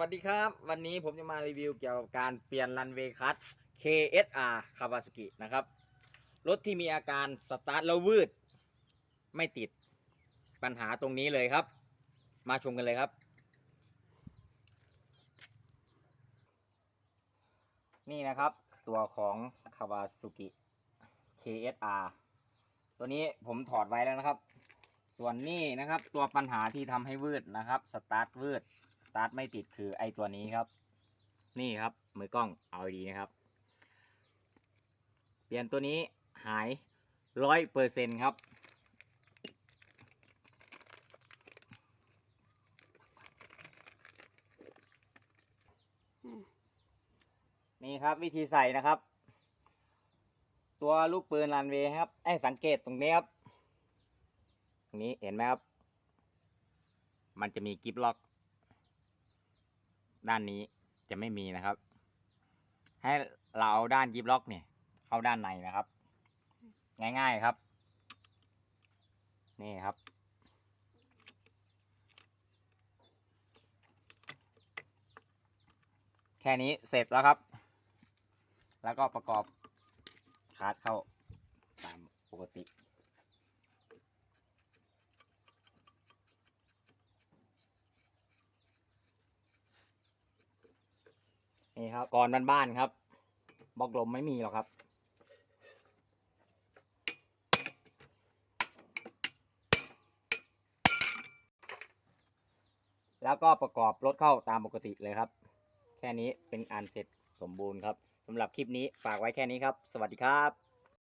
วัสดีครับ วันนี้ผมจะมารีวิวเกี่ยวกับการเปลี่ยนรันเวย์คัท KSR Kawasaki นะครับ รถที่มีอาการสตาร์ทแล้ววืด ไม่ติดปัญหาตรงนี้เลยครับ มาชมกันเลยครับ นี่นะครับตัวของ Kawasaki KSR ตัวนี้ผมถอดไว้แล้วนะครับ ส่วนนี้นะครับตัวปัญหาที่ทำให้วืดนะครับสตาร์ทวืด ตาร์ทไม่ติดคือไอตัวนี้ครับ นี่ครับมือกล้องเอาดีนะครับ เปลี่ยนตัวนี้หายร้อยเปอร์เซ็นครับ นี่ครับวิธีใส่นะครับ ตัวลูกปืนรันเวครับไอ้สังเกตตรงนี้ครับ ตรงนี้เห็นไหมครับ มันจะมีกิฟล็อก ด้านนี้จะไม่มีนะครับ ให้เราเอาด้านกิฟล็อกเนี่ยเข้าด้านในนะครับ ง่ายๆครับ นี่ครับแค่นี้เสร็จแล้วครับ แล้วก็ประกอบคาร์ดเข้าตามปกติ นี่ครับก่อนบ้านๆครับบล็อกลมไม่มีหรอกครับ แล้วก็ประกอบรถเข้าตามปกติเลยครับ แค่นี้เป็นอันเสร็จสมบูรณ์ครับสำหรับคลิปนี้ฝากไว้แค่นี้ครับ สวัสดีครับ